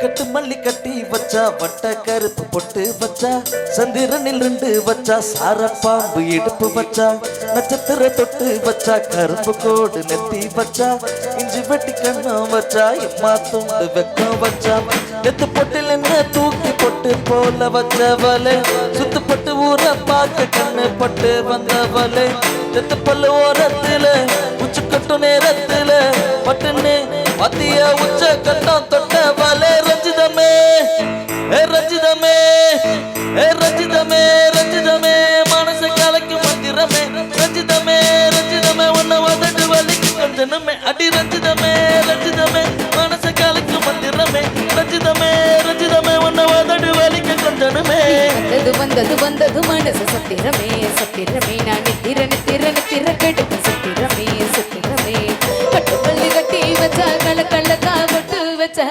கட்டு மல்லி கட்டி வச்சா வட்ட கருப்பு பொட்டு வச்சா சந்திரனில் ரெண்டு வச்சா சார பாம்பு இடுப்பு வச்சா நட்சத்திர தொட்டு வச்சா கருப்பு கோடு நெத்தி வச்சா இஞ்சி வெட்டி கண்ணம் வச்சா எம்மா துண்டு வெக்கம் வச்சா நெத்து பொட்டில் என்ன தூக்கி பொட்டு போல வச்சவளே சுத்து பட்டு ஊர பார்க்க கண்ணு பட்டு வந்தவளே நெத்து பல்லு ஓரத்தில் உச்சு கட்டும் நேரத்தில் பட்டுன்னு மத்திய உச்ச கட்டம் தொட்டவளே ரஞ்சிதமே ரஞ்சிதமே உன்னை வதட்டு வலிக்கு கொஞ்சனமே. அடி ரஞ்சிதமே ரஞ்சிதமே மனச கலக்கும் மந்திரமே. ரஞ்சிதமே ரஞ்சிதமே உன்னை வதட்டு வலிக்கு கொஞ்சனமே. வந்தது வந்தது வந்தது மனசு சத்திரமே சத்திரமே. நான் நித்திர நித்திர நித்திர கெடுத்து சத்திரமே சத்திரமே. கட்டு பள்ளி கட்டி வச்ச கள்ள கள்ளக்கா கொட்டு வச்ச.